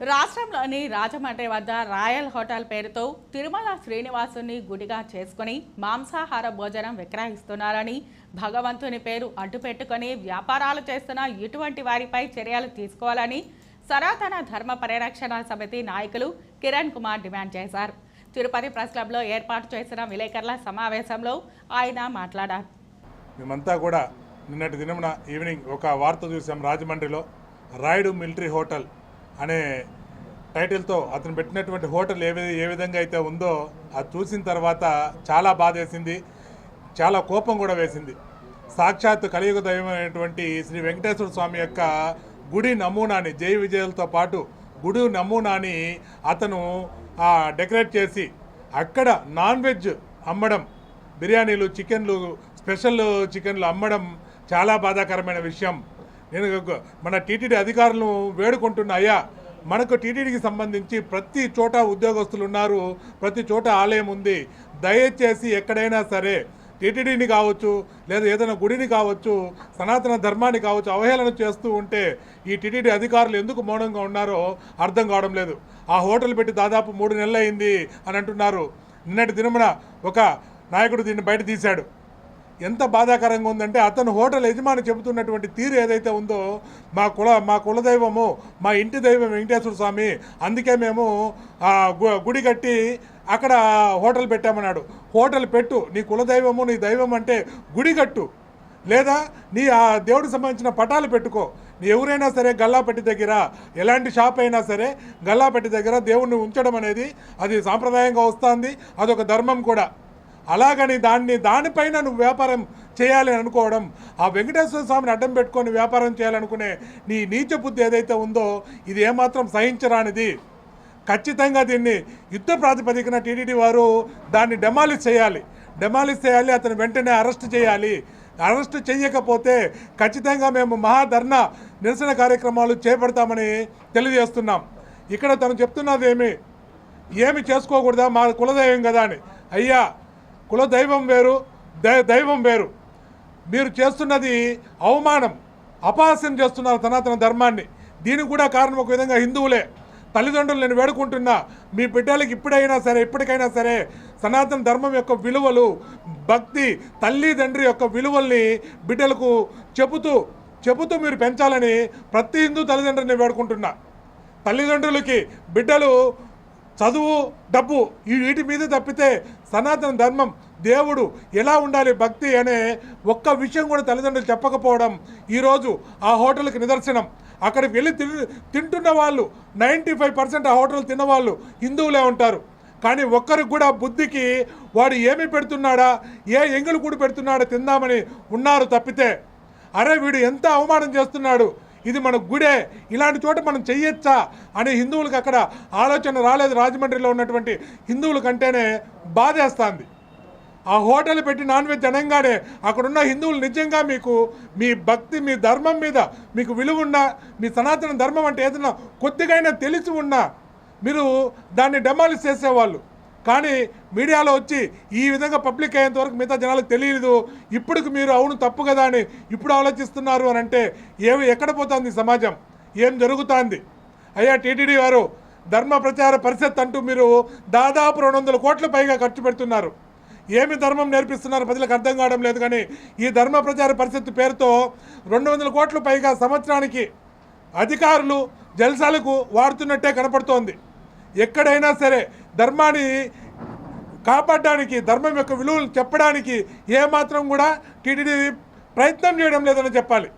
రాష్ట్రంలోని రాజమండ్రి వద్ద royal hotel పేరుతో తిరుమల శ్రీనివాసుని గుడిగా చేసుకుని మాంసాహార భోజనం విక్రయిస్తున్నారని భగవంతుని పేరు అడ్డుపెట్టుకొని వ్యాపారాలు చేస్తున్న ఇటువంటి వారిపై చర్యలు తీసుకోవాలని సనాతన ధర్మ పరిరక్షణ సమితి నాయకులు కిరణ్ కుమార్ డిమాండ్ చేశారు. తిరుపతి ప్రెస్ క్లబ్లో ఏర్పాటు చేసిన విలేకరుల సమావేశంలో ఆయన మాట్లాడారు. మేమంతా కూడా నిన్నటి దినమున ఈవినింగ్ ఒక వార్త చూసాం రాజమండ్రిలో రాయుడు మిలిటరీ హోటల్. అనే టైటిల్తో అతను పెట్టినటువంటి హోటల్ ఏ ఏ విధంగా అయితే ఉందో అది చూసిన తర్వాత చాలా బాధేసింది. చాలా కోపం కూడా వేసింది. సాక్షాత్ కలియుగ దైవమైనటువంటి శ్రీ వెంకటేశ్వర స్వామి యొక్క గుడి నమూనాని జై విజయాలతో పాటు గుడి నమూనాని అతను ఆ, డెకరేట్ చేసి అక్కడ నాన్ వెజ్ అమ్మడం బిర్యానీలు చికెన్లు స్పెషల్ చికెన్లు అమ్మడం చాలా బాధాకరమైన విషయం. నేను మన టీటీడీ అధికారులను వేడుకుంటున్నా అయ్యా మనకు టీటీడీకి సంబంధించి ప్రతి చోట ఉద్యోగస్తులు ఉన్నారు ప్రతి చోట ఆలయం ఉంది. దయచేసి ఎక్కడైనా సరే టీటీడీని కావచ్చు లేదా ఏదైనా గుడిని కావచ్చు సనాతన ధర్మాన్ని కావచ్చు అవహేళన చేస్తూ ఉంటే ఈ టీటీడీ అధికారులు ఎందుకు మౌనంగా ఉన్నారో అర్థం కావడం లేదు. ఆ హోటల్ పెట్టి దాదాపు మూడు నెలలు అయింది అని అంటున్నారు. నిన్నటి దినమున ఒక నాయకుడు దీన్ని బయట తీశాడు. ఎంత బాధాకరంగా ఉందంటే అతను హోటల్ యజమాని చెబుతున్నటువంటి తీరు ఏదైతే ఉందో మా కుల మా కులదైవము మా ఇంటి దైవం వెంకటేశ్వర స్వామి అందుకే మేము గుడి కట్టి అక్కడ హోటల్ పెట్టామన్నాడు. హోటల్ పెట్టు నీ కులదైవము నీ దైవం అంటే గుడి కట్టు. లేదా నీ ఆ దేవుడికి సంబంధించిన పటాలు పెట్టుకో. నీ ఎవరైనా సరే గల్లాపెట్టి దగ్గర ఎలాంటి షాప్ అయినా సరే గల్లాపెట్టి దగ్గర దేవుణ్ణి ఉంచడం అనేది అది సాంప్రదాయంగా వస్తుంది. అదొక ధర్మం కూడా. అలాగని దాన్ని దానిపైన నువ్వు వ్యాపారం చేయాలి అనుకోవడం ఆ వెంకటేశ్వర స్వామిని అడ్డం పెట్టుకొని వ్యాపారం చేయాలనుకునే నీ నీచ బుద్ధి ఏదైతే ఉందో ఇది ఏమాత్రం సహించరానిది. ఖచ్చితంగా దీన్ని యుద్ధ ప్రాతిపదికన టీడీడీ వారు దాన్ని డెమాలిష్ చేయాలి. డెమాలిష్ చేయాలి అతను వెంటనే అరెస్ట్ చేయాలి. అరెస్ట్ చేయకపోతే ఖచ్చితంగా మేము మహాధర్నా నిరసన కార్యక్రమాలు చేపడతామని తెలియజేస్తున్నాం. ఇక్కడ తను చెప్తున్నది ఏమి? ఏమి చేసుకోకూడదా? మా కులదైవం కదా అని. అయ్యా కులదైవం వేరు దై దైవం వేరు. మీరు చేస్తున్నది అవమానం అపహాస్యం చేస్తున్నారు సనాతన ధర్మాన్ని. దీనికి కూడా కారణం ఒక విధంగా హిందువులే. తల్లిదండ్రులు నేను వేడుకుంటున్నా మీ బిడ్డలకి ఇప్పుడైనా సరే ఇప్పటికైనా సరే సనాతన ధర్మం యొక్క విలువలు భక్తి తల్లి తండ్రి యొక్క విలువల్ని బిడ్డలకు చెబుతూ చెబుతూ మీరు పెంచాలని ప్రతి హిందూ తల్లిదండ్రులని వేడుకుంటున్నా. తల్లిదండ్రులకి బిడ్డలు చదువు డబ్బు ఈ వీటి మీద తప్పితే సనాతన ధర్మం దేవుడు ఎలా ఉండాలి భక్తి అనే ఒక్క విషయం కూడా తల్లిదండ్రులు చెప్పకపోవడం ఈరోజు ఆ హోటల్కి నిదర్శనం. అక్కడికి వెళ్ళి తింటున్న వాళ్ళు నైంటీ ఫైవ్ పర్సెంట్ ఆ హోటల్ తిన్నవాళ్ళు హిందువులే ఉంటారు. కానీ ఒక్కరికి కూడా బుద్ధికి వాడు ఏమి పెడుతున్నాడా ఏ ఎంగిలి కూడా పెడుతున్నాడా తిందామని ఉన్నారు తప్పితే. అరే వీడు ఎంత అవమానం చేస్తున్నాడు ఇది మన గుడే. ఇలాంటి చోట మనం చెయ్యొచ్చా అనే హిందువులకు అక్కడ ఆలోచన రాలేదు. రాజమండ్రిలో ఉన్నటువంటి హిందువుల కంటేనే బాధేస్తుంది. ఆ హోటల్ పెట్టి నాన్ వెజ్ అనగానే అక్కడున్న హిందువులు నిజంగా మీకు మీ భక్తి మీ ధర్మం మీద మీకు విలువ ఉన్నా మీ సనాతన ధర్మం అంటే ఏదైనా కొద్దిగైనా తెలిసి ఉన్నా మీరు దాన్ని డెమాలిష్ చేసేవాళ్ళు. కానీ మీడియాలో వచ్చి ఈ విధంగా పబ్లిక్ అయ్యేంత వరకు మిగతా జనాలకు తెలియదు. ఇప్పటికి మీరు అవును తప్పు కదా అని ఇప్పుడు ఆలోచిస్తున్నారు అని అంటే ఏమి ఎక్కడ పోతుంది సమాజం? ఏం జరుగుతుంది? అయ్యా టీటీడీ వారు ధర్మ ప్రచార పరిషత్ అంటూ మీరు దాదాపు రెండు వందల కోట్ల పైగా ఖర్చు పెడుతున్నారు. ఏమి ధర్మం నేర్పిస్తున్నారు? ప్రజలకు అర్థం కావడం లేదు కానీ ఈ ధర్మ ప్రచార పరిషత్ పేరుతో రెండు వందల కోట్ల పైగా సంవత్సరానికి అధికారులు జల్సాలకు వాడుతున్నట్టే కనపడుతోంది. ఎక్కడైనా సరే ధర్మాన్ని కాపాడడానికి ధర్మం యొక్క విలువలు చెప్పడానికి ఏమాత్రం కూడా టీటీడీ ప్రయత్నం చేయడం లేదని చెప్పాలి.